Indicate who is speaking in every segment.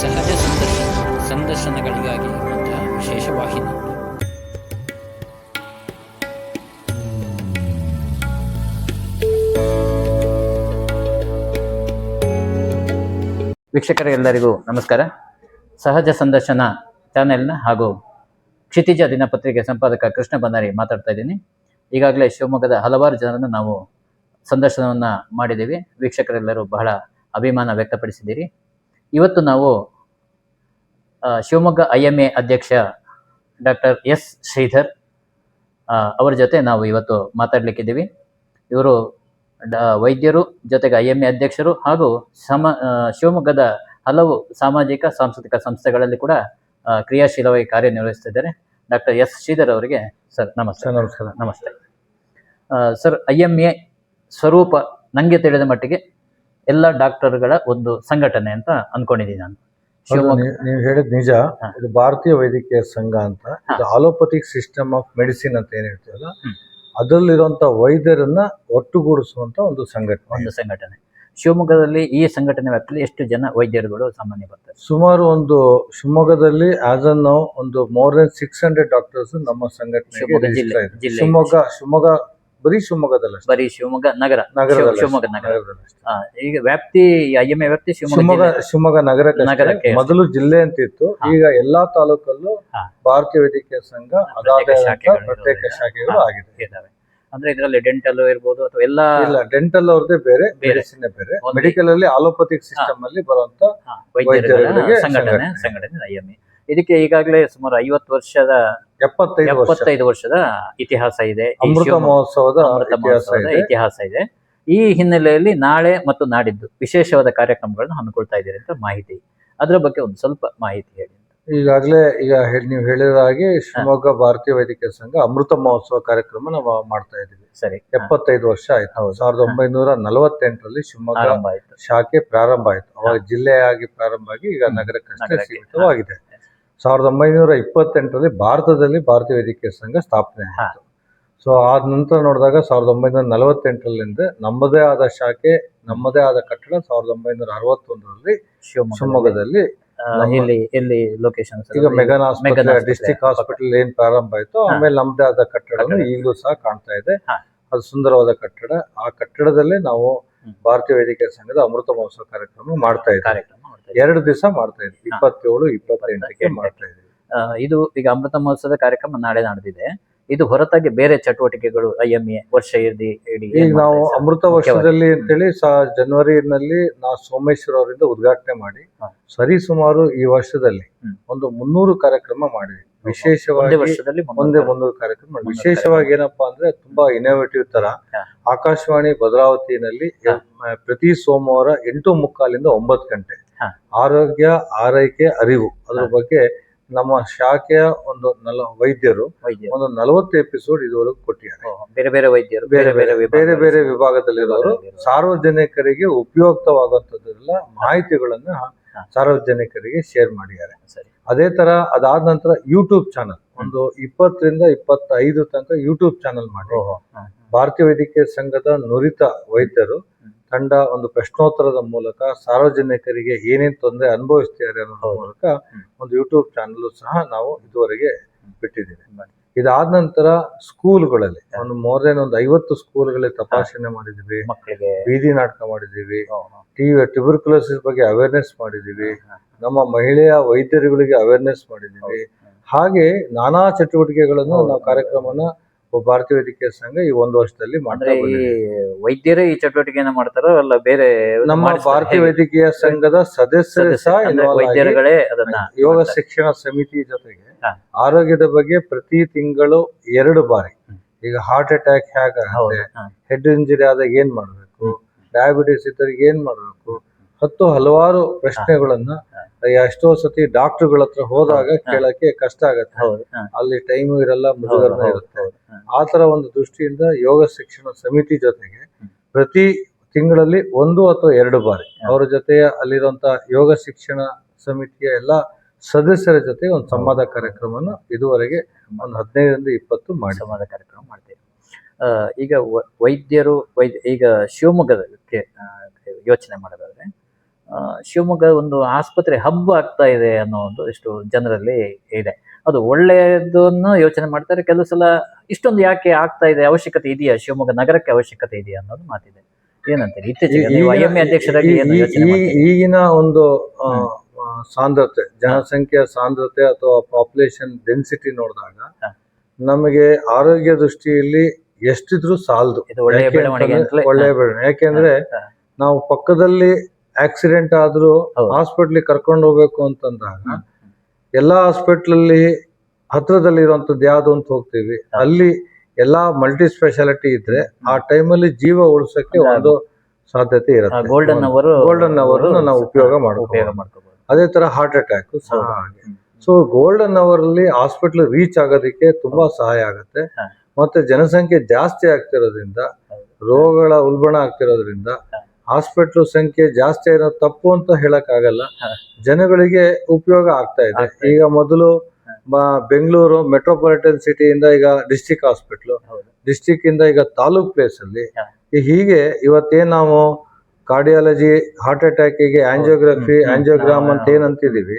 Speaker 1: ಸಹಜ ಸಂದರ್ಶನ, ಸಂದರ್ಶನಗಳಿಗಾಗಿ ಇರುವಂತಹ ವಿಶೇಷ ವಾಹಿನಿ ವೀಕ್ಷಕರೆಲ್ಲರಿಗೂ ನಮಸ್ಕಾರ. ಸಹಜ ಸಂದರ್ಶನ ಚಾನೆಲ್ನ ಹಾಗೂ ಕ್ಷಿತಿಜ ದಿನಪತ್ರಿಕೆ ಸಂಪಾದಕ ಕೃಷ್ಣ ಬನ್ನಾರಿ ಮಾತಾಡ್ತಾ ಇದ್ದೀನಿ. ಈಗಾಗಲೇ ಶಿವಮೊಗ್ಗದ ಹಲವಾರು ಜನರನ್ನು ನಾವು ಸಂದರ್ಶನವನ್ನು ಮಾಡಿದ್ದೀವಿ. ವೀಕ್ಷಕರೆಲ್ಲರೂ ಬಹಳ ಅಭಿಮಾನ ವ್ಯಕ್ತಪಡಿಸಿದ್ದೀರಿ. ಇವತ್ತು ನಾವು ಶಿವಮೊಗ್ಗ ಐ ಎಂ ಎ ಅಧ್ಯಕ್ಷ ಡಾಕ್ಟರ್ ಎಸ್ ಶ್ರೀಧರ್ ಅವರ ಜೊತೆ ನಾವು ಇವತ್ತು ಮಾತಾಡಲಿಕ್ಕಿದ್ದೀವಿ. ಇವರು ವೈದ್ಯರು ಜೊತೆಗೆ ಐ ಎಂ ಎ ಅಧ್ಯಕ್ಷರು ಹಾಗೂ ಸಮ ಶಿವಮೊಗ್ಗದ ಹಲವು ಸಾಮಾಜಿಕ ಸಾಂಸ್ಕೃತಿಕ ಸಂಸ್ಥೆಗಳಲ್ಲಿ ಕೂಡ ಕ್ರಿಯಾಶೀಲವಾಗಿ ಕಾರ್ಯನಿರ್ವಹಿಸ್ತಿದ್ದಾರೆ ಡಾಕ್ಟರ್ ಎಸ್ ಶ್ರೀಧರ್ ಅವರಿಗೆ ಸರ್ ನಮಸ್ತೆ.
Speaker 2: ನಮಸ್ಕಾರ.
Speaker 1: ನಮಸ್ತೆ. ಸರ್ ಐ ಎಂ ಎ ಸ್ವರೂಪ ನನಗೆ ತಿಳಿದ ಮಟ್ಟಿಗೆ ಎಲ್ಲ ಡಾಕ್ಟರ್ಗಳ ಒಂದು ಸಂಘಟನೆ ಅಂತ ಅನ್ಕೊಂಡಿದ್ದೀನಿ ನಾನು. ಶಿವಮೊಗ್ಗ
Speaker 2: ನೀವು ಹೇಳಿದ ನಿಜ. ಇದು ಭಾರತೀಯ ವೈದ್ಯಕೀಯ ಸಂಘ ಅಂತ. ಇದು ಆಲೋಪತಿಕ್ ಸಿಸ್ಟಮ್ ಆಫ್ ಮೆಡಿಸಿನ್ ಅಂತ ಏನ್ ಹೇಳ್ತೀವಲ್ಲ. ಅದರಲ್ಲಿರುವಂತ ವೈದ್ಯರನ್ನ ಒಟ್ಟುಗೂಡಿಸುವಂತ ಒಂದು ಸಂಘಟನೆ.
Speaker 1: ಒಂದು ಸಂಘಟನೆ. ಶಿವಮೊಗ್ಗದಲ್ಲಿ ಈ ಸಂಘಟನೆ ವ್ಯಾಪ್ತಿಯಲ್ಲಿ ಎಷ್ಟು ಜನ ವೈದ್ಯರುಗಳು ಸಾಮಾನ್ಯ ಬರ್ತಾರೆ?
Speaker 2: ಸುಮಾರು ಒಂದು ಶಿವಮೊಗ್ಗದಲ್ಲಿ ಆಸ್ ಅನ್ ನಾವು ಒಂದು more than six hundred doctors ನಮ್ಮ ಸಂಘಟನೆ.
Speaker 1: ಶಿವಮೊಗ್ಗ
Speaker 2: ಶಿವಮೊಗ್ಗ ಬರೀ ಶಿವಮೊಗ್ಗದಲ್ಲ
Speaker 1: ಬರೀ ಶಿವಮೊಗ್ಗ ನಗರ
Speaker 2: ನಗರ
Speaker 1: ಶಿವ- ಶಿವಮೊಗ್ಗ ನಗರ ಆ, ಈಗ ವ್ಯಾಪ್ತಿ ಐ ಎಂ ಎ ವ್ಯಾಪ್ತಿ ಶಿವಮೊಗ್ಗ
Speaker 2: ಶಿವಮೊಗ್ಗ
Speaker 1: ನಗರ
Speaker 2: ಶಿವಮೊಗ್ಗ ನಗರಕ್ಕೆ
Speaker 1: ನಗರಕ್ಕೆ
Speaker 2: ಮೊದಲು ಜಿಲ್ಲೆ ಅಂತ ಇತ್ತು
Speaker 1: ಹಾ.
Speaker 2: ಈಗ ಎಲ್ಲಾ ತಾಲೂಕಲ್ಲೂ
Speaker 1: ಹಾ.
Speaker 2: ಭಾರತೀಯ ವೈದ್ಯಕೀಯ ಸಂಘ ಅದಾದ
Speaker 1: ಶಾಖೆಗಳು
Speaker 2: ಪ್ರತ್ಯೇಕ
Speaker 1: ಇರೋದ್ರಿಂದ.
Speaker 2: ಶಾಖೆಗಳು
Speaker 1: ಹಾ.
Speaker 2: ಆಗಿದೆ
Speaker 1: ಇದಾವೆ ಅಂದ್ರೆ ಇದರಲ್ಲಿ ಡೆಂಟಲ್ ಇರ್ಬೋದು ಅಥವಾ ಎಲ್ಲ
Speaker 2: ಇಲ್ಲ ಡೆಂಟಲ್ ಅವ್ರದೇ ಬೇರೆ
Speaker 1: ಬೇರೆ.
Speaker 2: ಮೆಡಿಸಿನ್ ಬೇರೆ ಮೆಡಿಕಲ್ ಅಲ್ಲಿ ಆಲೋಪತಿಕ್ ಸಿಸ್ಟಮ್ ಅಲ್ಲಿ ಬರುವಂತ
Speaker 1: ವೈದ್ಯರ ವೈದ್ಯರುಗಳ
Speaker 2: ವೈದ್ಯರುಗಳಿಗೆ
Speaker 1: ಸಂಘಟನೆ
Speaker 2: ಸಂಘಟನೆ.
Speaker 1: ಸಂಘಟನೆ ಐ ಎಂ ಎ ಇದಕ್ಕೆ ಈಗಾಗಲೇ ಸುಮಾರು ಐವತ್ತು ವರ್ಷದ
Speaker 2: ಎಪ್ಪತ್ತೈದು ವರ್ಷ.
Speaker 1: ಎಪ್ಪತ್ತೈದು ವರ್ಷದ ಇತಿಹಾಸ ಇದೆ.
Speaker 2: ಅಮೃತ ಮಹೋತ್ಸವದ
Speaker 1: ಅಮೃತ
Speaker 2: ಇತಿಹಾಸ
Speaker 1: ಮಹೋತ್ಸವದ
Speaker 2: ಇದೆ.
Speaker 1: ಇತಿಹಾಸ ಇದೆ. ಈ ಹಿನ್ನೆಲೆಯಲ್ಲಿ ನಾಳೆ ಮತ್ತು ನಾಡಿದ್ದು ವಿಶೇಷವಾದ ಕಾರ್ಯಕ್ರಮಗಳನ್ನು ಹಮ್ಮಿಕೊಳ್ತಾ ಇದ್ದೀರಿ ಅಂತ ಮಾಹಿತಿ. ಅದರ ಬಗ್ಗೆ ಒಂದು ಸ್ವಲ್ಪ ಮಾಹಿತಿ ಹೇಳಿ
Speaker 2: ಈಗಾಗಲೇ ಈಗ ನೀವು ಹೇಳಿದ ಹಾಗೆ ಶಿವಮೊಗ್ಗ ಭಾರತೀಯ ವೈದ್ಯಕೀಯ ಸಂಘ ಅಮೃತ ಮಹೋತ್ಸವ ಕಾರ್ಯಕ್ರಮ ನಾವು ಮಾಡ್ತಾ ಇದ್ದೀವಿ.
Speaker 1: ಸರಿ.
Speaker 2: ಎಪ್ಪತ್ತೈದು ವರ್ಷ ಆಯ್ತು.
Speaker 1: ಹೌದು.
Speaker 2: ಸಾವಿರದ ಒಂಬೈನೂರ ನಲವತ್ತೆಂಟರಲ್ಲಿ ಶಿವಮೊಗ್ಗ ಶಾಖೆ ಪ್ರಾರಂಭ ಆಯ್ತು. ಅವಾಗ ಜಿಲ್ಲೆಯಾಗಿ ಪ್ರಾರಂಭ ಆಗಿ ಈಗ. ನಗರಕ್ಕಷ್ಟೇ
Speaker 1: ನಗರಕ್ಕೆ.
Speaker 2: ಸೀಮಿತವಾಗಿದೆ. ಸಾವಿರದ ಒಂಬೈನೂರ ಇಪ್ಪತ್ತೆಂಟರಲ್ಲಿ ಭಾರತದಲ್ಲಿ ಭಾರತೀಯ ವೈದ್ಯಕೀಯ ಸಂಘ ಸ್ಥಾಪನೆ. ಆಯಿತು ಸೊ ಆದ ನಂತರ ನೋಡಿದಾಗ ಸಾವಿರದ ಒಂಬೈನೂರ ನಲವತ್ತೆಂಟರಲ್ಲಿಂದ ನಮ್ಮದೇ ಆದ ಶಾಖೆ ನಮ್ಮದೇ ಆದ ಕಟ್ಟಡ ಸಾವಿರದ ಒಂಬೈನೂರ ಅರವತ್ತೊಂದರಲ್ಲಿ
Speaker 1: ಶಿವಮೊಗ್ಗ
Speaker 2: ಶಿವಮೊಗ್ಗದಲ್ಲಿ
Speaker 1: ಇಲ್ಲಿ ಇಲ್ಲಿ ಲೊಕೇಶನ್
Speaker 2: ಈಗ ಮೆಗನ್
Speaker 1: ಹಾಸ್ಪಿಟಲ್
Speaker 2: ಡಿಸ್ಟ್ರಿಕ್ಟ್ ಹಾಸ್ಪಿಟಲ್ ಏನ್ ಪ್ರಾರಂಭ ಆಯ್ತು ಆಮೇಲೆ ನಮ್ದೇ ಆದ ಕಟ್ಟಡ. ಈಗಲೂ ಸಹ ಕಾಣ್ತಾ ಇದೆ. ಅದು ಸುಂದರವಾದ ಕಟ್ಟಡ ಆ ಕಟ್ಟಡದಲ್ಲೇ ನಾವು. ಭಾರತೀಯ ವೈದ್ಯಕೀಯ ಸಂಘದ ಅಮೃತ ಮಹೋತ್ಸವ ಕಾರ್ಯಕ್ರಮ ಮಾಡ್ತಾ ಇದ್ದೀವಿ. ಎರಡು ದಿವಸ ಮಾಡ್ತಾ ಇದ್ವಿ. ಇಪ್ಪತ್ತೇಳು ಇಪ್ಪತ್ತೆಂಟಕ್ಕೆ. ಮಾಡ್ತಾ ಇದ್ವಿ
Speaker 1: ಇದು ಈಗ ಅಮೃತ ಮಹೋತ್ಸವದ ಕಾರ್ಯಕ್ರಮ ನಾಳೆ ನಡೆದಿದೆ ಇದು ಹೊರತಾಗಿ ಬೇರೆ ಚಟುವಟಿಕೆಗಳು ಐ ಎಂ ಎ ವರ್ಷ ಇಡೀ
Speaker 2: ಈಗ ನಾವು? ಅಮೃತ. ವರ್ಷದಲ್ಲಿ ಅಂತೇಳಿ ಜನವರಿನಲ್ಲಿ ನಾವು ಸೋಮೇಶ್ವರ ಅವರಿಂದ ಉದ್ಘಾಟನೆ ಮಾಡಿ. ಸರಿ ಸುಮಾರು ಈ ವರ್ಷದಲ್ಲಿ ಒಂದು ಮುನ್ನೂರು ಕಾರ್ಯಕ್ರಮ ಮಾಡಿದ್ವಿ ವಿಶೇಷವಾಗಿ
Speaker 1: ವರ್ಷದಲ್ಲಿ ಮುಂದೆ
Speaker 2: ಒಂದೇ ಮುನ್ನೂರು ಕಾರ್ಯಕ್ರಮ ವಿಶೇಷವಾಗಿ ಏನಪ್ಪಾ ಅಂದ್ರೆ ತುಂಬಾ ಇನೋವೇಟಿವ್ ತರ ಆಕಾಶವಾಣಿ ಭದ್ರಾವತಿನಲ್ಲಿ ಪ್ರತಿ ಸೋಮವಾರ ಎಂಟು ಮುಕ್ಕಾಲಿಂದ ಒಂಬತ್ತು ಗಂಟೆ. ಆರೋಗ್ಯ ಆರೈಕೆ ಅರಿವು ಅದರ ಬಗ್ಗೆ ನಮ್ಮ ಶಾಖೆಯ ಒಂದು ನಲ ವೈದ್ಯರು ಒಂದು ನಲವತ್ತು ಎಪಿಸೋಡ್ ಇದುವರೆಗೂ ಕೊಟ್ಟಿದ್ದಾರೆ.
Speaker 1: ಬೇರೆ ಬೇರೆ ವೈದ್ಯರು
Speaker 2: ಬೇರೆ ಬೇರೆ ಬೇರೆ ಬೇರೆ ವಿಭಾಗದಲ್ಲಿರೋರು. ಸಾರ್ವಜನಿಕರಿಗೆ ಉಪಯುಕ್ತವಾಗುವಂತದ್ದೆಲ್ಲ ಮಾಹಿತಿಗಳನ್ನ. ಸಾರ್ವಜನಿಕರಿಗೆ ಶೇರ್ ಮಾಡಿದ್ದಾರೆ. ಅದೇ ತರ ಅದಾದ ನಂತರ ಯೂಟ್ಯೂಬ್ ಚಾನಲ್ ಒಂದು ಇಪ್ಪತ್ತರಿಂದ ಇಪ್ಪತ್ತೈದು ತನಕ ಯೂಟ್ಯೂಬ್ ಚಾನಲ್ ಮಾಡಿ. ಭಾರತೀಯ ವೈದ್ಯಕೀಯ ಸಂಘದ ನುರಿತ ವೈದ್ಯರು. ತಂಡ ಒಂದು ಪ್ರಶ್ನೋತ್ತರದ ಮೂಲಕ ಸಾರ್ವಜನಿಕರಿಗೆ ಏನೇನು ತೊಂದರೆ ಅನುಭವಿಸ್ತಿದ್ದಾರೆ ಅನ್ನೋದ್ರ ಮೂಲಕ ಒಂದು ಯೂಟ್ಯೂಬ್ ಚಾನಲ್ ಸಹ ನಾವು ಇದುವರೆಗೆ ಬಿಟ್ಟಿದ್ದೀವಿ. ಇದಾದ ನಂತರ ಸ್ಕೂಲ್ಗಳಲ್ಲಿ ಒಂದು ಮೋರ್ ದೆನ್ ಒಂದು ಐವತ್ತು ಸ್ಕೂಲ್ಗಳಲ್ಲಿ ತಪಾಸಣೆ ಮಾಡಿದೀವಿ
Speaker 1: ಮಕ್ಕಳಿಗೆ
Speaker 2: ಬೀದಿ ನಾಟಕ ಮಾಡಿದೀವಿ ಟ್ಯೂಬರ್ಕ್ಯುಲೋಸಿಸ್ ಬಗ್ಗೆ ಅವೇರ್ನೆಸ್ ಮಾಡಿದೀವಿ ನಮ್ಮ ಮಹಿಳೆಯ ವೈದ್ಯರುಗಳಿಗೆ ಅವೇರ್ನೆಸ್ ಮಾಡಿದೀವಿ ಹಾಗೆ ನಾನಾ ಚಟುವಟಿಕೆಗಳನ್ನು ನಾವು ಕಾರ್ಯಕ್ರಮನ ಭಾರತೀಯ ವೈದ್ಯಕೀಯ ಸಂಘ ಈ ಒಂದು ವರ್ಷದಲ್ಲಿ ಮಾಡ್ತಾ
Speaker 1: ಅಂದ್ರೆ ಈ
Speaker 2: ಬಂದಿದೆ
Speaker 1: ವೈದ್ಯರೇ ಈ ಚಟುವಟಿಕೆನ ಮಾಡ್ತಾರೋ ಅಲ್ಲ ಬೇರೆ
Speaker 2: ನಮ್ಮ
Speaker 1: ಮಾಡಿಸ್ತಾರೋ?
Speaker 2: ಭಾರತೀಯ
Speaker 1: ಹೇಗೆ?
Speaker 2: ವೈದ್ಯಕೀಯ ಸಂಘದ ಸದಸ್ಯರೇ ಸಹ
Speaker 1: ಅಂದ್ರೆ
Speaker 2: involve ಆಗಿ
Speaker 1: ವೈದ್ಯರುಗಳೇ ಅದನ್ನ
Speaker 2: ಯೋಗ
Speaker 1: ಮಾಡ್ತಾರೆ.
Speaker 2: ಶಿಕ್ಷಣ ಸಮಿತಿ ಜೊತೆಗೆ
Speaker 1: ಹಾ.
Speaker 2: ಆರೋಗ್ಯದ ಬಗ್ಗೆ ಪ್ರತಿ ತಿಂಗಳು ಎರಡು ಬಾರಿ
Speaker 1: ಹ್ಮ್.
Speaker 2: ಈಗ ಹಾರ್ಟ್ ಅಟ್ಯಾಕ್
Speaker 1: ಹೌದು ಹ,
Speaker 2: ಹೆಡ್ ಇಂಜುರಿ ಆದಾಗ ಏನ್ ಮಾಡ್ಬೇಕು ಡಯಾಬಿಟಿಸ್ ಇದ್ದವ್ರಿಗೆ ಏನ್ ಮಾಡ್ಬೇಕು ಹತ್ತು ಹಲವಾರು ಪ್ರಶ್ನೆಗಳನ್ನ ಎಷ್ಟೋ ಸತಿ ಡಾಕ್ಟರ್ಗಳ ಹತ್ರ ಹೋದಾಗ ಕೇಳಕ್ಕೆ ಕಷ್ಟ ಆಗತ್ತೆ. ಅಲ್ಲಿ ಟೈಮು ಇರಲ್ಲ
Speaker 1: ಮುಜುಗರ
Speaker 2: ಮುಜುಗರನ ಇರುತ್ತೆ. ಆ ತರ ಒಂದು ದೃಷ್ಟಿಯಿಂದ ಯೋಗ ಶಿಕ್ಷಣ ಸಮಿತಿ ಜೊತೆಗೆ ಪ್ರತಿ ತಿಂಗಳಲ್ಲಿ ಒಂದು ಅಥವಾ ಎರಡು ಬಾರಿ ಅವರ ಜೊತೆ ಅಲ್ಲಿರುವಂತಹ ಯೋಗ ಶಿಕ್ಷಣ ಸಮಿತಿಯ ಎಲ್ಲ ಸದಸ್ಯರ ಜೊತೆ ಒಂದು ಸಂವಾದ ಕಾರ್ಯಕ್ರಮನ ಇದುವರೆಗೆ ಒಂದು ಹದಿನೈದರಿಂದ ಇಪ್ಪತ್ತು ಮಾಡಿ
Speaker 1: ಸಂವಾದ ಕಾರ್ಯಕ್ರಮ ಮಾಡ್ತೇವೆ. ಈಗ ವೈದ್ಯರು ವೈದ್ಯ ಈಗ ಶಿವಮೊಗ್ಗದಕ್ಕೆ ಯೋಚನೆ ಮಾಡೋದಾದ್ರೆ ಶಿವಮೊಗ್ಗ ಒಂದು ಆಸ್ಪತ್ರೆ ಹಬ್ಬ ಆಗ್ತಾ ಇದೆ ಅನ್ನೋ ಒಂದು ಇಷ್ಟು ಜನರಲ್ಲಿ ಇದೆ. ಅದು ಒಳ್ಳೆಯದನ್ನು ಯೋಚನೆ ಮಾಡ್ತಾರೆ. ಕೆಲವು ಸಲ ಇಷ್ಟೊಂದು ಯಾಕೆ ಆಗ್ತಾ ಇದೆ ಅವಶ್ಯಕತೆ ಇದೆಯಾ? ಶಿವಮೊಗ್ಗ ನಗರಕ್ಕೆ ಅವಶ್ಯಕತೆ ಇದೆಯಾ ಅನ್ನೋದು ಮಾತಿದೆ. ಏನಂತೀರಿ? ಇತ್ತೀಚೆಗೆ ಅಧ್ಯಕ್ಷರಾಗಿ?
Speaker 2: ಈಗಿನ ಒಂದು ಸಾಂದ್ರತೆ ಜನಸಂಖ್ಯೆಯ ಸಾಂದ್ರತೆ ಅಥವಾ ಪಾಪ್ಯುಲೇಷನ್ ಡೆನ್ಸಿಟಿ ನೋಡಿದಾಗ ನಮಗೆ ಆರೋಗ್ಯ ದೃಷ್ಟಿಯಲ್ಲಿ ಎಷ್ಟಿದ್ರು ಸಾಲದು.
Speaker 1: ಇದು ಒಳ್ಳೆಯ ಬೆಳವಣಿಗೆ ಅಂತಲೇ
Speaker 2: ಒಳ್ಳೆಯ ಬೆಳವಣಿಗೆ. ಯಾಕೆಂದ್ರೆ. ನಾವು ಪಕ್ಕದಲ್ಲಿ ಆಕ್ಸಿಡೆಂಟ್ ಆದ್ರೂ. ಹಾಸ್ಪಿಟ್ಲಿಗೆ ಕರ್ಕೊಂಡು ಹೋಗ್ಬೇಕು ಅಂತಂದಾಗ
Speaker 1: ಅಂದಾಗ
Speaker 2: ಎಲ್ಲಾ ಹಾಸ್ಪಿಟ್ಲಲ್ಲಿ ಹತ್ರದಲ್ಲಿ ಇರುವಂತದ್ದು ಯಾವ್ದು ಅಂತ ಹೋಗ್ತೀವಿ. ಅಲ್ಲಿ ಎಲ್ಲಾ ಮಲ್ಟಿ ಸ್ಪೆಷಾಲಿಟಿ ಇದ್ರೆ ಆ ಟೈಮಲ್ಲಿ ಜೀವ ಉಳಿಸಕ್ಕೆ ಒಂದು ಸಾಧ್ಯತೆ ಇರುತ್ತೆ.
Speaker 1: ಗೋಲ್ಡನ್ ಅವರ್
Speaker 2: ಗೋಲ್ಡನ್ ಅವರ್ ನಾವು ಉಪಯೋಗ ಮಾಡ್ಕೋಬಹುದು. ಅದೇ ತರ ಹಾರ್ಟ್ ಅಟ್ಯಾಕ್ ಸಹ. ಹಾಗೆ. ಸೊ ಗೋಲ್ಡನ್ ಅವರ್ ಅಲ್ಲಿ ಹಾಸ್ಪಿಟಲ್ ರೀಚ್ ಆಗೋದಕ್ಕೆ ತುಂಬಾ ಸಹಾಯ ಆಗುತ್ತೆ. ಮತ್ತೆ ಜನಸಂಖ್ಯೆ ಜಾಸ್ತಿ ಆಗ್ತಿರೋದ್ರಿಂದ ರೋಗಗಳ ಉಲ್ಬಣ ಆಗ್ತಿರೋದ್ರಿಂದ. ಹಾಸ್ಪಿಟ್ಲ್ ಸಂಖ್ಯೆ ಜಾಸ್ತಿ ಇರೋದು ತಪ್ಪು ಅಂತ ಹೇಳಕ್ ಆಗಲ್ಲ ಜನಗಳಿಗೆ ಉಪಯೋಗ ಆಗ್ತಾ ಇದೆ. ಈಗ ಮೊದಲು ಬೆಂಗಳೂರು ಮೆಟ್ರೋಪಾಲಿಟನ್ ಸಿಟಿಯಿಂದ ಈಗ ಡಿಸ್ಟಿಕ್ ಹಾಸ್ಪಿಟ್ಲು. ಡಿಸ್ಟಿಕ್ ಇಂದ ಈಗ ತಾಲೂಕ್ ಪ್ಲೇಸ್ ಅಲ್ಲಿ. ಹೀಗೆ ಇವತ್ತೇನ್ ನಾವು ಕಾರ್ಡಿಯಾಲಜಿ ಹಾರ್ಟ್ ಅಟ್ಯಾಕಿಗೆ ಆಂಜಿಯೋಗ್ರಫಿ
Speaker 1: ಹ್ಮ್, ಹ್ಮ್.
Speaker 2: ಆಂಜಿಯೋಗ್ರಾಮ್ ಅಂತ
Speaker 1: ಏನಂತಿದೀವಿ.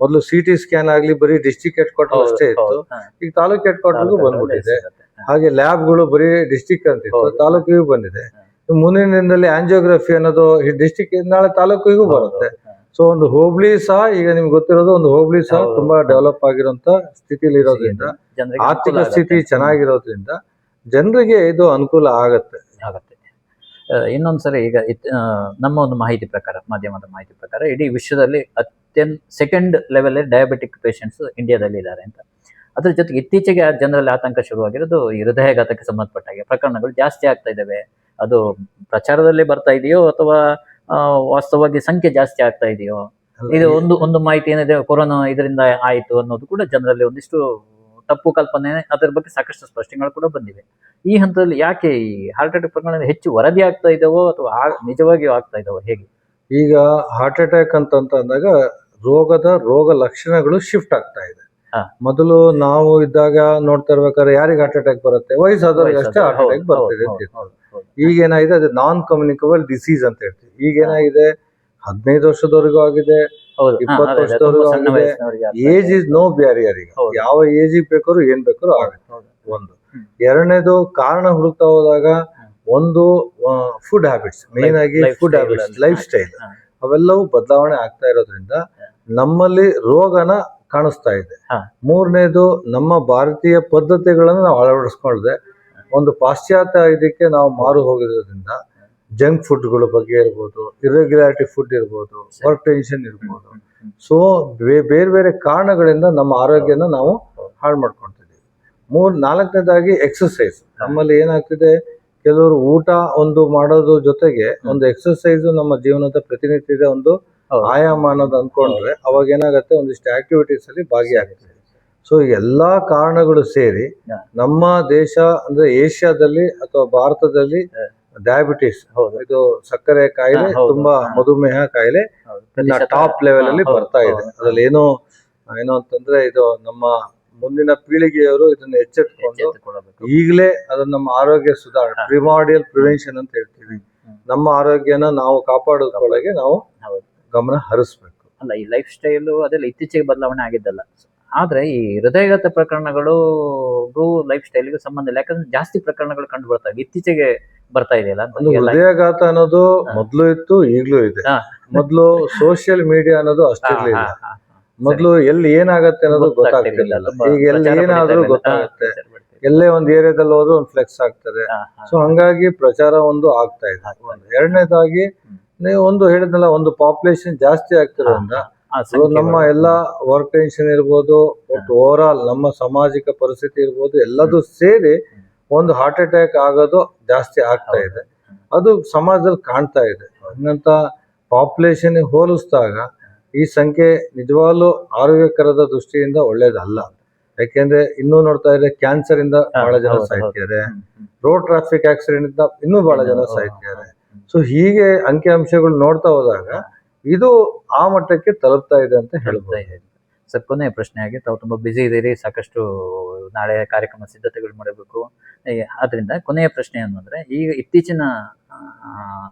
Speaker 2: ಮೊದಲು ಸಿ ಟಿ ಸ್ಕ್ಯಾನ್ ಆಗಲಿ ಬರೀ ಡಿಸ್ಟಿಕ್ ಹೆಡ್ ಕ್ವಾರ್ಟರ್ ಅಷ್ಟೇ ಇತ್ತು. ಈಗ ತಾಲೂಕ್ ಹೆಡ್ ಕ್ವಾರ್ಟರ್ಗೂ ಬಂದ್ಬಿಟ್ಟಿದೆ. ಹಾಗೆ ಲ್ಯಾಬ್ಗಳು ಬರೀ ಡಿಸ್ಟಿಕ್ ಅಂತ ಇತ್ತು. ತಾಲೂಕಿಗೂ ಬಂದಿದೆ. ಮುಂದಿನ ದಿನದಲ್ಲಿ ಆಂಜಿಯೋಗ್ರಫಿ ಅನ್ನೋದು ಡಿಸ್ಟಿಕ್ ನಾಳೆ ತಾಲೂಕಿಗೂ ಬರುತ್ತೆ. ಸೊ ಒಂದು ಹೋಬಳಿ ಸಹ ಈಗ ನಿಮ್ಗೆ ಗೊತ್ತಿರೋದು ಒಂದು ಹೋಬಳಿ ಸಹ ತುಂಬಾ ಡೆವಲಪ್ ಆಗಿರುವಂತ ಸ್ಥಿತಿಲಿ ಇರೋದ್ರಿಂದ ಆರ್ಥಿಕ ಸ್ಥಿತಿ ಚೆನ್ನಾಗಿರೋದ್ರಿಂದ ಜನರಿಗೆ ಇದು ಅನುಕೂಲ ಆಗತ್ತೆ.
Speaker 1: ಆಗುತ್ತೆ. ಇನ್ನೊಂದ್ಸರಿ ಈಗ ನಮ್ಮ ಒಂದು ಮಾಹಿತಿ ಪ್ರಕಾರ ಮಾಧ್ಯಮದ ಮಾಹಿತಿ ಪ್ರಕಾರ ಇಡೀ ವಿಶ್ವದಲ್ಲಿ ಅತ್ಯಂತ ಸೆಕೆಂಡ್ ಲೆವೆಲ್ ಡಯಾಬಿಟಿಕ್ ಪೇಷಂಟ್ಸ್ ಇಂಡಿಯಾದಲ್ಲಿ ಇದ್ದಾರೆ ಅಂತ. ಅದ್ರ ಜೊತೆಗೆ ಇತ್ತೀಚೆಗೆ ಜನರಲ್ಲಿ ಆತಂಕ ಶುರುವಾಗಿರೋದು ಈ ಹೃದಯಾಘಾತಕ್ಕೆ ಸಂಬಂಧಪಟ್ಟ ಹಾಗೆ. ಪ್ರಕರಣಗಳು ಜಾಸ್ತಿ ಆಗ್ತಾ ಇದ್ದಾವೆ. ಅದು ಪ್ರಚಾರದಲ್ಲಿ ಬರ್ತಾ ಇದೆಯೋ ಅಥವಾ ವಾಸ್ತವವಾಗಿ ಸಂಖ್ಯೆ ಜಾಸ್ತಿ ಆಗ್ತಾ ಇದೆಯೋ? ಇದು ಒಂದು ಒಂದು ಮಾಹಿತಿ ಏನಿದೆ ಕೊರೋನಾ ಇದರಿಂದ ಆಯಿತು ಅನ್ನೋದು ಕೂಡ ಜನರಲ್ಲಿ ಒಂದಿಷ್ಟು ತಪ್ಪು ಕಲ್ಪನೆ ಅದರ ಬಗ್ಗೆ ಸಾಕಷ್ಟು ಸ್ಪಷ್ಟನೆಗಳು ಕೂಡ ಬಂದಿವೆ. ಈ ಹಂತದಲ್ಲಿ ಯಾಕೆ ಈ ಹಾರ್ಟ್ ಅಟ್ಯಾಕ್ ಪ್ರಕರಣ ಹೆಚ್ಚು ವರದಿ ಆಗ್ತಾ ಇದ್ದಾವೋ ಅಥವಾ ನಿಜವಾಗಿಯೂ ಆಗ್ತಾ ಇದ್ದಾವೋ ಹೇಗೆ?
Speaker 2: ಈಗ ಹಾರ್ಟ್ ಅಟ್ಯಾಕ್ ಅಂತ ಅಂದಾಗ ರೋಗದ ರೋಗ ಲಕ್ಷಣಗಳು ಶಿಫ್ಟ್ ಆಗ್ತಾ ಇದೆ.
Speaker 1: ಹಾ.
Speaker 2: ಮೊದಲು ನಾವು ಇದ್ದಾಗ ನೋಡ್ತಾ ಇರ್ಬೇಕಾದ್ರೆ ಯಾರಿಗೆ ಹಾರ್ಟ್ ಅಟ್ಯಾಕ್ ಬರುತ್ತೆ ವಯಸ್ಸಾದವ್ರಿಗೆ ಅಷ್ಟೇ ಹಾರ್ಟ್
Speaker 1: ಹೌದು,
Speaker 2: ಅಟ್ಯಾಕ್ ಬರ್ತಿದೆ
Speaker 1: ಹೌದು. ಹೌದು, ಹೌದು.
Speaker 2: ಈಗ ಏನಾಗಿದೆ ಅದು ನಾನ್ ಕಮ್ಯುನಿಕಬಲ್ ಡಿಸೀಸ್ ಅಂತ ಹೇಳ್ತೀವಿ ಈಗ ಏನಾಗಿದೆ ಹದಿನೈದು ವರ್ಷದವರೆಗೂ ಆಗಿದೆ
Speaker 1: ಹೌದು. ಹಾ,
Speaker 2: ಇಪ್ಪತ್ತು
Speaker 1: ಅದೇ, ಅದೇ,
Speaker 2: ವರ್ಷದವರೆಗೂ
Speaker 1: ಸಣ್ಣ
Speaker 2: ಆಗಿದೆ.
Speaker 1: ವಯಸ್ಸಿನವರಿಗೆ ಆಗ್ತಾ
Speaker 2: ಏಜ್
Speaker 1: ಇದೆ.
Speaker 2: ಇಸ್ ನೋ ಬ್ಯಾರಿಯರ್ ಈಗ
Speaker 1: ಹೌದು.
Speaker 2: ಯಾವ ಏಜ್ ಬೇಕಾದ್ರೂ ಏನ್ ಬೇಕಾದ್ರು ಆಗುತ್ತೆ
Speaker 1: ಹೌದು.
Speaker 2: ಒಂದು
Speaker 1: ಹ್ಮ್.
Speaker 2: ಎರಡನೇದು ಕಾರಣ ಹುಡುಕ್ತಾ ಹೋದಾಗ ಒಂದು ಫುಡ್ ಹ್ಯಾಬಿಟ್ಸ್ ಮೇನ್ ಆಗಿ
Speaker 1: Life
Speaker 2: food
Speaker 1: habit
Speaker 2: habits. Life
Speaker 1: style.
Speaker 2: ಅವೆಲ್ಲವೂ ಬದಲಾವಣೆ ಆಗ್ತಾ ಇರೋದ್ರಿಂದ ನಮ್ಮಲ್ಲಿ ರೋಗನ ಕಾಣಿಸ್ತಾ ಇದೆ ಮೂರನೇದು ನಮ್ಮ ಭಾರತೀಯ ಪದ್ಧತಿಗಳನ್ನು ನಾವು ಅಳವಡಿಸ್ಕೊಳ್ದೆ ಒಂದು ಪಾಶ್ಚಾತ್ಯ ಇದಕ್ಕೆ ನಾವು ಮಾರು ಹೋಗಿರೋದ್ರಿಂದ ಜಂಕ್ ಫುಡ್ಗಳ ಬಗ್ಗೆ ಇರ್ಬೋದು ಇರೆಗ್ಯುಲಾರಿಟಿ ಫುಡ್ ಇರ್ಬೋದು ವರ್ಕ್ ಟೆನ್ಷನ್ ಇರ್ಬೋದು. ಸೊ ಬೇರೆ ಬೇರೆ ಕಾರಣಗಳಿಂದ ನಮ್ಮ ಆರೋಗ್ಯನ ನಾವು ಹಾಳು ಮಾಡ್ಕೊಳ್ತಿದ್ದೀವಿ ಮೂರ್ ನಾಲ್ಕನೇದಾಗಿ ಎಕ್ಸಸೈಸ್ ನಮ್ಮಲ್ಲಿ ಏನಾಗ್ತಿದೆ ಕೆಲವರು ಊಟ ಒಂದು ಮಾಡೋದ್ರ ಜೊತೆಗೆ ಒಂದು ಎಕ್ಸಸೈಸ್ ನಮ್ಮ ಜೀವನದ ಪ್ರತಿನಿತ್ಯದ ಒಂದು. ಆಯಾಮ ಅನ್ನೋದು ಅಂದ್ಕೊಂಡ್ರೆ ಅವಾಗ ಏನಾಗುತ್ತೆ ಒಂದಿಷ್ಟು ಆಕ್ಟಿವಿಟೀಸ್ ಅಲ್ಲಿ ಭಾಗಿಯಾಗುತ್ತೆ. ಸೊ ಎಲ್ಲಾ ಕಾರಣಗಳು ಸೇರಿ ನಮ್ಮ ದೇಶ ಅಂದ್ರೆ ಏಷ್ಯಾದಲ್ಲಿ ಅಥವಾ ಭಾರತದಲ್ಲಿ ಡಯಾಬಿಟಿಸ್
Speaker 1: ಹೌದು.
Speaker 2: ಇದು ಸಕ್ಕರೆ ಕಾಯಿಲೆ ತುಂಬಾ ಮಧುಮೇಹ ಕಾಯಿಲೆ. ಟಾಪ್ ಲೆವೆಲ್ ಅಲ್ಲಿ ಬರ್ತಾ ಇದೆ. ಅದ್ರಲ್ಲಿ ಏನು ಏನು ಅಂತಂದ್ರೆ ಇದು ನಮ್ಮ ಮುಂದಿನ ಪೀಳಿಗೆಯವರು ಇದನ್ನ ಎಚ್ಚೆತ್ಕೊಂಡು. ಈಗಲೇ ಅದನ್ನ ನಮ್ಮ ಆರೋಗ್ಯ
Speaker 1: ಸುಧಾರ.
Speaker 2: ಪ್ರಿಮಾರ್ಡಿಯಲ್ ಪ್ರಿವೆನ್ಷನ್ ಅಂತ ಹೇಳ್ತೀವಿ. ನಮ್ಮ ಆರೋಗ್ಯನ ನಾವು ಕಾಪಾಡೋದ್ರೊಳಗೆ ನಾವು. ಗಮನ ಹರಿಸ್ಬೇಕು.
Speaker 1: ಅಲ್ಲ ಈ ಲೈಫ್ ಸ್ಟೈಲು ಅದೆಲ್ಲ ಇತ್ತೀಚೆಗೆ ಬದಲಾವಣೆ ಆಗಿದ್ದಲ್ಲ. ಆದ್ರೆ ಈ ಹೃದಯಘಾತ ಪ್ರಕರಣಗಳು ಲೈಫ್ ಸ್ಟೈಲ್ಗೆ ಸಂಬಂಧ ಇಲ್ಲ. ಯಾಕಂದ್ರೆ ಜಾಸ್ತಿ ಪ್ರಕರಣಗಳು ಕಂಡು ಬರ್ತಾ ಇದೆ ಇತ್ತೀಚೆಗೆ ಬರ್ತಾ ಇದೆಯಲ್ಲ?
Speaker 2: ಹೃದಯಘಾತ ಅನ್ನೋದು ಮೊದಲು ಇತ್ತು ಈಗಲೂ ಇದೆ. ಮೊದಲು ಸೋಷಿಯಲ್ ಮೀಡಿಯಾ ಅನ್ನೋದು ಅಷ್ಟಿರಲಿಲ್ಲ. ಮೊದ್ಲು ಎಲ್ಲಿ ಏನಾಗತ್ತೆ ಅನ್ನೋದು
Speaker 1: ಗೊತ್ತಾಗ್ತಿಲ್ಲ
Speaker 2: ಈಗ ಎಲ್ಲಿ ಏನಾದ್ರೂ ಗೊತ್ತಾಗುತ್ತೆ. ಎಲ್ಲೇ ಒಂದ್ ಏರಿಯಾದಲ್ಲಿ ಹೋದ್ರೂ ಒಂದು ಫ್ಲೆಕ್ಸ್ ಆಗ್ತದೆ. ಸೊ ಹಂಗಾಗಿ ಪ್ರಚಾರ ಒಂದು ಆಗ್ತಾ ಇದೆ. ಎರಡನೇದಾಗಿ. ನೀವು ಒಂದು ಹೇಳಿದ್ನಲ್ಲ ಒಂದು ಪಾಪ್ಯುಲೇಷನ್ ಜಾಸ್ತಿ ಆಗ್ತಿರೋದ್ರಿಂದ ನಮ್ಮ ಎಲ್ಲ ವರ್ಕ್ ಟೆನ್ಷನ್ ಇರ್ಬೋದು ಒಟ್ಟು ಓವರ್ ಆಲ್ ನಮ್ಮ ಸಾಮಾಜಿಕ ಪರಿಸ್ಥಿತಿ ಇರ್ಬೋದು ಎಲ್ಲದೂ ಸೇರಿ ಒಂದು ಹಾರ್ಟ್ ಅಟ್ಯಾಕ್ ಆಗೋದು ಜಾಸ್ತಿ ಆಗ್ತಾ ಇದೆ. ಅದು ಸಮಾಜದಲ್ಲಿ ಕಾಣ್ತಾ ಇದೆ. ಹಂಗಂತ ಪಾಪ್ಯುಲೇಷನ್ ಹೋಲಿಸಿದಾಗ ಈ ಸಂಖ್ಯೆ ನಿಜವಾಗ್ಲೂ ಆರೋಗ್ಯಕರದ ದೃಷ್ಟಿಯಿಂದ ಒಳ್ಳೇದಲ್ಲ. ಯಾಕೆಂದ್ರೆ ಇನ್ನೂ ನೋಡ್ತಾ ಇದ್ರೆ ಕ್ಯಾನ್ಸರ್ ಇಂದ ಬಹಳ ಜನ. ಸಾಯ್ತಿದ್ದಾರೆ. ರೋಡ್ ಟ್ರಾಫಿಕ್ ಆಕ್ಸಿಡೆಂಟ್ ಇಂದ ಇನ್ನೂ ಬಹಳ ಜನ ಸಾಯ್ತಿದ್ದಾರೆ. ಸೊ ಹೀಗೆ ಅಂಕಿಅಂಶಗಳು ನೋಡ್ತಾ ಹೋದಾಗ ಇದು ಆ ಮಟ್ಟಕ್ಕೆ ತಲುಪ್ತಾ ಇದೆ ಅಂತ
Speaker 1: ಹೇಳ್ತಾ ಇದೆ. ಸರ್, ಕೊನೆಯ ಪ್ರಶ್ನೆಯಾಗಿ, ತಾವು ತುಂಬಾ ಬ್ಯುಸಿ ಇದ್ದೀರಿ, ಸಾಕಷ್ಟು ನಾಳೆ ಕಾರ್ಯಕ್ರಮ ಸಿದ್ಧತೆಗಳು ಮಾಡಬೇಕು. ಆದ್ರಿಂದ ಕೊನೆಯ ಪ್ರಶ್ನೆ ಏನು ಅಂದ್ರೆ, ಈಗ ಇತ್ತೀಚಿನ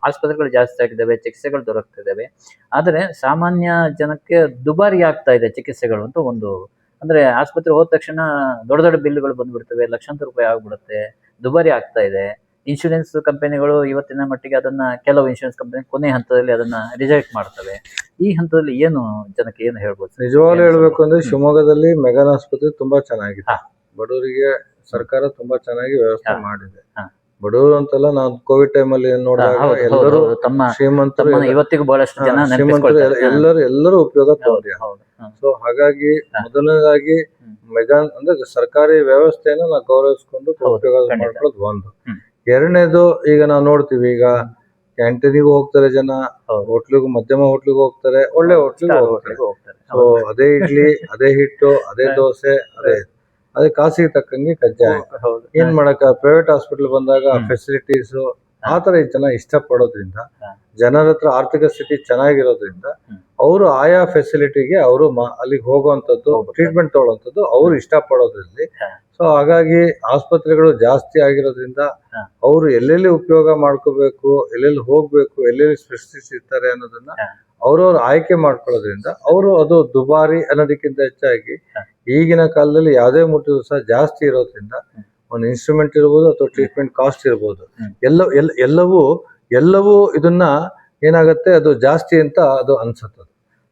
Speaker 1: ಆಸ್ಪತ್ರೆಗಳು ಜಾಸ್ತಿ ಆಗಿದ್ದಾವೆ, ಚಿಕಿತ್ಸೆಗಳು ದೊರಕ್ತಿದ್ದಾವೆ, ಆದರೆ ಸಾಮಾನ್ಯ ಜನಕ್ಕೆ ದುಬಾರಿ ಆಗ್ತಾ ಇದೆ ಚಿಕಿತ್ಸೆಗಳು ಅಂತ ಒಂದು, ಅಂದ್ರೆ ಆಸ್ಪತ್ರೆ ಹೋದ ತಕ್ಷಣ ದೊಡ್ಡ ದೊಡ್ಡ ಬಿಲ್ಗಳು ಬಂದ್ಬಿಡ್ತವೆ, ಲಕ್ಷಾಂತರ ರೂಪಾಯಿ ಆಗ್ಬಿಡುತ್ತೆ, ದುಬಾರಿ ಆಗ್ತಾ ಇದೆ. ಇನ್ಶೂರೆನ್ಸ್ ಕಂಪನಿಗಳು ಇವತ್ತಿನ ಮಟ್ಟಿಗೆ ಅದನ್ನ ಕೆಲವು ಇನ್ಶೂರೆನ್ಸ್ ಕಂಪನಿ ಕೊನೆ ಹಂತದಲ್ಲಿ ಅದನ್ನ ರಿಜೆಕ್ಟ್ ಮಾಡ್ತವೆ ಈ ಹಂತದಲ್ಲಿ ಏನು ಜನಕ್ಕೆ ಏನು ಹೇಳ್ಬೋದು?
Speaker 2: ನಿಜವಾಗ್ಲೂ ಹೇಳ್ಬೇಕು ಅಂದ್ರೆ. ಶಿವಮೊಗ್ಗದಲ್ಲಿ ಮೆಗಾನ್ ಆಸ್ಪತ್ರೆ ತುಂಬಾ ಚೆನ್ನಾಗಿದೆ. ಬಡವರಿಗೆ ಸರ್ಕಾರ ತುಂಬಾ ಚೆನ್ನಾಗಿ ವ್ಯವಸ್ಥೆ ಮಾಡಿದೆ. ಬಡವರು ಅಂತಲ್ಲ ನಾವು ಕೋವಿಡ್ ಟೈಮ್ ಅಲ್ಲಿ ನೋಡಿದಾಗ ಎಲ್ಲರೂ
Speaker 1: ತಮ್ಮ
Speaker 2: ಶ್ರೀಮಂತರು
Speaker 1: ತಮ್ಮನ್ನ ಇವತ್ತಿಗೂ ಬಹಳಷ್ಟು ಜನ
Speaker 2: ಹಾ, ಶ್ರೀಮಂತರು ಎಲ್ಲರೂ ಎಲ್ಲರೂ ಉಪಯೋಗ ತಗೊಂಡ್ರು. ಸೊ ಹಾಗಾಗಿ. ಮೊದಲನೇದಾಗಿ. ಮೆಗಾನ್ ಅಂದ್ರೆ ಸರ್ಕಾರಿ ವ್ಯವಸ್ಥೆಯನ್ನು ನಾವು ಗೌರವಿಸಿಕೊಂಡು ಉಪಯೋಗ. ಮಾಡ್ಕೊಳ್ಳೋದು ಒಂದು. ಎರಡನೇದು ಈಗ ನಾವು ನೋಡ್ತೀವಿ ಈಗ ಕ್ಯಾಂಟೀನಿಗೂ ಹೋಗ್ತಾರೆ ಜನ
Speaker 1: ಹೋಟೆಲ್
Speaker 2: ಹೋಟ್ಲಿಗೂ ಮಧ್ಯಮ ಹೋಟ್ಲಿಗೂ ಹೋಗ್ತಾರೆ ಒಳ್ಳೆ ಹೋಟ್ಲಿಗೂ ಹೋಗ್ತಾರೆ. ಸೊ ಅದೇ ಇಡ್ಲಿ ಅದೇ ಹಿಟ್ಟು ಅದೇ ದೋಸೆ ಅದೇ ಅದೇ ಕಾಸಿಗೆ ತಕ್ಕಂಗೆ ಕಜ್ಜಾಯ. ಏನ್ ಮಾಡಕ ಪ್ರೈವೇಟ್ ಹಾಸ್ಪಿಟಲ್ ಬಂದಾಗ ಫೆಸಿಲಿಟೀಸ್ ಆತರ ತರ ಜನ ಇಷ್ಟಪಡೋದ್ರಿಂದ. ಜನರ ಹತ್ರ ಆರ್ಥಿಕ ಸ್ಥಿತಿ ಚೆನ್ನಾಗಿರೋದ್ರಿಂದ. ಅವರು ಆಯಾ ಫೆಸಿಲಿಟಿಗೆ ಅವರು ಅಲ್ಲಿಗೆ
Speaker 1: ಹೋಗುವಂಥದ್ದು.
Speaker 2: ಟ್ರೀಟ್ಮೆಂಟ್ ತಗೊಳ್ಳುವಂಥದ್ದು ಅವ್ರು ಇಷ್ಟಪಡೋದ್ರಲ್ಲಿ.
Speaker 1: ಪಡೋದ್ರಲ್ಲಿ
Speaker 2: ಸೊ ಹಾಗಾಗಿ ಆಸ್ಪತ್ರೆಗಳು ಜಾಸ್ತಿ ಆಗಿರೋದ್ರಿಂದ. ಅವರು ಎಲ್ಲೆಲ್ಲಿ ಉಪಯೋಗ ಮಾಡ್ಕೋಬೇಕು ಎಲ್ಲೆಲ್ಲಿ ಹೋಗ್ಬೇಕು ಎಲ್ಲೆಲ್ಲಿ ಸೃಷ್ಟಿಸಿರ್ತಾರೆ ಇರ್ತಾರೆ ಅನ್ನೋದನ್ನ ಅವ್ರವ್ರ ಆಯ್ಕೆ ಮಾಡ್ಕೊಳ್ಳೋದ್ರಿಂದ ಅವರು ಅದು ದುಬಾರಿ ಅನ್ನೋದಕ್ಕಿಂತ ಹೆಚ್ಚಾಗಿ ಈಗಿನ ಕಾಲದಲ್ಲಿ ಯಾವುದೇ ಮುಟ್ಟಿದ್ರು ಸಹ ಜಾಸ್ತಿ ಇರೋದ್ರಿಂದ. ಒಂದು ಇನ್ಸ್ಟ್ರೂಮೆಂಟ್ ಇರ್ಬೋದು ಅಥವಾ ಟ್ರೀಟ್ಮೆಂಟ್ ಕಾಸ್ಟ್ ಇರ್ಬೋದು. ಎಲ್ಲ ಎಲ್ಲ ಎಲ್ಲವೂ ಎಲ್ಲವೂ ಇದನ್ನ ಏನಾಗುತ್ತೆ ಅದು ಜಾಸ್ತಿ ಅಂತ ಅದು ಅನ್ಸುತ್ತೆ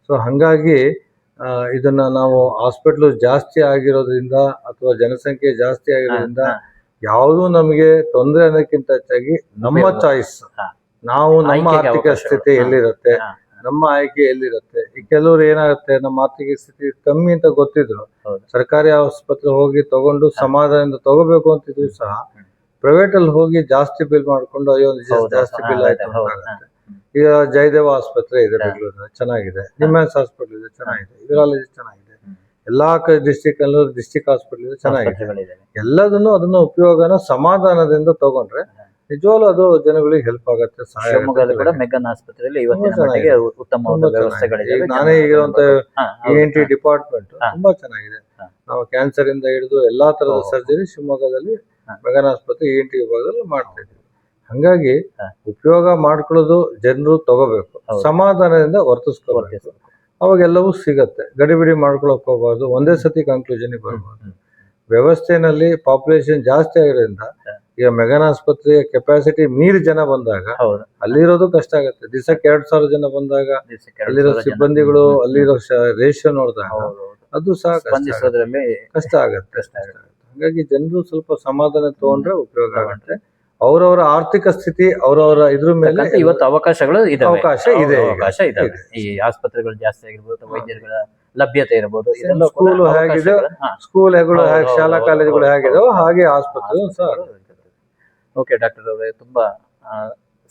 Speaker 2: ಸೊ ಹಾಗಾಗಿ ಇದನ್ನ ನಾವು ಹಾಸ್ಪಿಟ್ಲು ಜಾಸ್ತಿ ಆಗಿರೋದ್ರಿಂದ ಅಥವಾ ಜನಸಂಖ್ಯೆ ಜಾಸ್ತಿ ಆಗಿರೋದ್ರಿಂದ. ಯಾವುದು ನಮಗೆ ತೊಂದರೆ ಅನ್ನೋಕ್ಕಿಂತ ಹೆಚ್ಚಾಗಿ ನಮ್ಮ ಚಾಯ್ಸ್ ನಾವು ನಮ್ಮ ಆರ್ಥಿಕ ಸ್ಥಿತಿ ಎಲ್ಲಿರುತ್ತೆ? ನಮ್ಮ ಆಯ್ಕೆ ಎಲ್ಲಿರುತ್ತೆ? ಈ ಕೆಲವರು ಏನಾಗುತ್ತೆ? ನಮ್ಮ ಆರ್ಥಿಕ ಸ್ಥಿತಿ ಕಮ್ಮಿ ಅಂತ ಗೊತ್ತಿದ್ರು. ಸರ್ಕಾರಿ ಆಸ್ಪತ್ರೆ ಹೋಗಿ ತಗೊಂಡು ಸಮಾಧಾನದಿಂದ ತಗೋಬೇಕು ಅಂತಿದ್ರು ಸಹ ಪ್ರೈವೇಟ್ ಅಲ್ಲಿ ಹೋಗಿ ಜಾಸ್ತಿ ಬಿಲ್ ಮಾಡ್ಕೊಂಡು ಅಯ್ಯೋ ಜಾಸ್ತಿ ಬಿಲ್ ಆಯ್ತು ಈಗ ಜಯದೇವ ಆಸ್ಪತ್ರೆ ಇದೆ. ಚೆನ್ನಾಗಿದೆ. ನಿಮ್ಮೆನ್ಸ್ ಹಾಸ್ಪಿಟಲ್ ಇದೆ ಚೆನ್ನಾಗಿದೆ. ಯೂರಾಲಜಿ ಚೆನ್ನಾಗಿದೆ. ಎಲ್ಲಾ ಡಿಸ್ಟಿಕ್ ಅಲ್ಲೂ ಡಿಸ್ಟಿಕ್ ಹಾಸ್ಪಿಟಲ್ ಇದೆ ಚೆನ್ನಾಗಿದೆ. ಎಲ್ಲದನ್ನು ಅದನ್ನ ಉಪಯೋಗನ ಸಮಾಧಾನದಿಂದ ತಗೊಂಡ್ರೆ ನಿಜವಾಗ್ಲೂ ಅದು ಜನಗಳಿಗೆ ಹೆಲ್ಪ್ ಆಗುತ್ತೆ
Speaker 1: ಶಿವಮೊಗ್ಗದಲ್ಲಿ ಕೂಡ. ಮೆಗನ್ ಆಸ್ಪತ್ರೆಯಲ್ಲಿ ಇವತ್ತಿನ ಮಟ್ಟಿಗೆ ಉತ್ತಮವಾದ
Speaker 2: ನಾನೇ
Speaker 1: ಇರುವಂತ
Speaker 2: ಇ ಎನ್ ಟಿ ಡಿಪಾರ್ಟ್ಮೆಂಟ್ ತುಂಬಾ ಚೆನ್ನಾಗಿದೆ. ನಾವು ಕ್ಯಾನ್ಸರ್ ಇಂದ ಹಿಡಿದು ಎಲ್ಲಾ ತರದ ಸರ್ಜರಿ ಶಿವಮೊಗ್ಗದಲ್ಲಿ. ಮೆಗನ್ ಆಸ್ಪತ್ರೆ ಇ ಎನ್ ಟಿ ವಿಭಾಗದಲ್ಲಿ ಮಾಡ್ತಾ ಇದ್ದೀವಿ. ಹಂಗಾಗಿ ಉಪಯೋಗ ಮಾಡ್ಕೊಳ್ಳೋದು ಜನರು ತಗೋಬೇಕು. ಸಮಾಧಾನದಿಂದ ವರ್ತಿಸ್ಕೋಬೇಕು. ಅವಾಗೆಲ್ಲವೂ ಸಿಗತ್ತೆ. ಗಡಿಬಿಡಿ ಮಾಡ್ಕೊಳಕ್ ಹೋಗ್ಬಾರ್ದು. ಒಂದೇ ಸತಿ ಕನ್ಕ್ಲೂಷನ್ ಬರ್ಬಾರ್ದು. ವ್ಯವಸ್ಥೆನಲ್ಲಿ ಪಾಪ್ಯುಲೇಷನ್ ಜಾಸ್ತಿ ಆಗಿರೋದ್ರಿಂದ ಈಗ ಮೆಗನ್ ಆಸ್ಪತ್ರೆಯ ಕೆಪಾಸಿಟಿ ಮೀರಿ ಜನ ಬಂದಾಗ ಅಲ್ಲಿರೋದು ಕಷ್ಟ ಆಗುತ್ತೆ. ದಿವಸಕ್ಕೆ ಎರಡ್ ಸಾವಿರ ಜನ ಬಂದಾಗ ಅಲ್ಲಿರೋ ಸಿಬ್ಬಂದಿಗಳು ಅಲ್ಲಿರೋ ರೇಷನ್ ನೋಡಿದಾಗ. ಅದು ಸಹ ಕಷ್ಟ ಆಗುತ್ತೆ. ಹಾಗಾಗಿ ಜನರು ಸ್ವಲ್ಪ ಸಮಾಧಾನ ತಗೊಂಡ್ರೆ ಉಪಯೋಗ ಆಗುತ್ತೆ. ಅವರವರ ಆರ್ಥಿಕ ಸ್ಥಿತಿ ಅವರವರ ಇದ್ರ ಮೇಲೆ
Speaker 1: ಇವತ್ತು ಅವಕಾಶಗಳು ಇದೆ
Speaker 2: ಅವಕಾಶ ಇದೆ
Speaker 1: ಅವಕಾಶ
Speaker 2: ಇದೆ.
Speaker 1: ಈ ಆಸ್ಪತ್ರೆಗಳು ಜಾಸ್ತಿ ಆಗಿರ್ಬೋದು ವೈದ್ಯರುಗಳ ಲಭ್ಯತೆ ಇರಬಹುದು
Speaker 2: ಸ್ಕೂಲು ಹೇಗಿದೆ.
Speaker 1: ಸ್ಕೂಲ್ ಹಾ.
Speaker 2: ಸ್ಕೂಲ್ಗಳು
Speaker 1: ಹೌದು,
Speaker 2: ಹೇಗೆ ಶಾಲಾ ಕಾಲೇಜುಗಳು
Speaker 1: ಹೇಗಿದೋ
Speaker 2: ಹಾಗೆ ಆಸ್ಪತ್ರೆ
Speaker 1: ಓಕೆ ಡಾಕ್ಟರ್ ಅವರೇ ತುಂಬಾ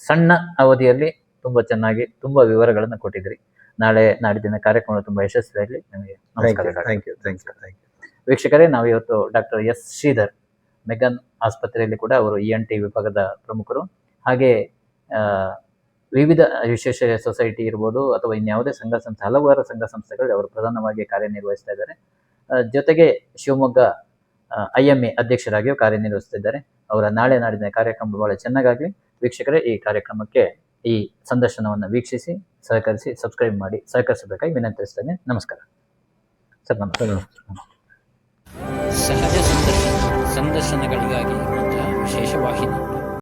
Speaker 1: ಸಣ್ಣ ಅವಧಿಯಲ್ಲಿ ತುಂಬಾ ಚೆನ್ನಾಗಿ ತುಂಬಾ ವಿವರಗಳನ್ನು ಕೊಟ್ಟಿದ್ರಿ. ನಾಳೆ ನಾಡಿದ್ದಿನ ಕಾರ್ಯಕ್ರಮ ತುಂಬಾ ಯಶಸ್ವಿಯಾಗಲಿ. ನಿಮಗೆ ನಮಸ್ಕಾರ ವೀಕ್ಷಕರೇ ನಾವು ಇವತ್ತು ಡಾಕ್ಟರ್ ಎಸ್ ಶ್ರೀಧರ್ ಮೆಗನ್ ಆಸ್ಪತ್ರೆಯಲ್ಲಿ ಕೂಡ ಅವರು ಇ ಎನ್ ಟಿ ವಿಭಾಗದ ಪ್ರಮುಖರು. ಹಾಗೆ ವಿವಿಧ ವಿಶೇಷ ಸೊಸೈಟಿ ಇರ್ಬೋದು ಅಥವಾ ಇನ್ಯಾವುದೇ ಸಂಘ ಸಂಸ್ಥೆ, ಹಲವಾರು ಸಂಘ ಸಂಸ್ಥೆಗಳು ಅವರು ಪ್ರಧಾನವಾಗಿ ಕಾರ್ಯನಿರ್ವಹಿಸ್ತಾ ಇದ್ದಾರೆ. ಜೊತೆಗೆ ಶಿವಮೊಗ್ಗ ಐ ಎಂ ಎ ಅಧ್ಯಕ್ಷರಾಗಿಯೂ ಕಾರ್ಯನಿರ್ವಹಿಸ್ತಿದ್ದಾರೆ. ಅವರ ನಾಳೆ ನಾಡಿನ ಕಾರ್ಯಕ್ರಮ ಬಹಳ ಚೆನ್ನಾಗಾಗಲಿ. ವೀಕ್ಷಕರೇ, ಈ ಕಾರ್ಯಕ್ರಮಕ್ಕೆ ಈ ಸಂದರ್ಶನವನ್ನು ವೀಕ್ಷಿಸಿ, ಸಹಕರಿಸಿ, ಸಬ್ಸ್ಕ್ರೈಬ್ ಮಾಡಿ, ಸಹಕರಿಸಬೇಕಾಗಿ ವಿನಂತಿಸ್ತೇನೆ. ನಮಸ್ಕಾರ. ಸರ್, ನಮಸ್ಕಾರ. ಸಂದರ್ಶನಗಳಿಗಾಗಿ ಇರುವಂತಹ ವಿಶೇಷ ವಾಹಿನಿ.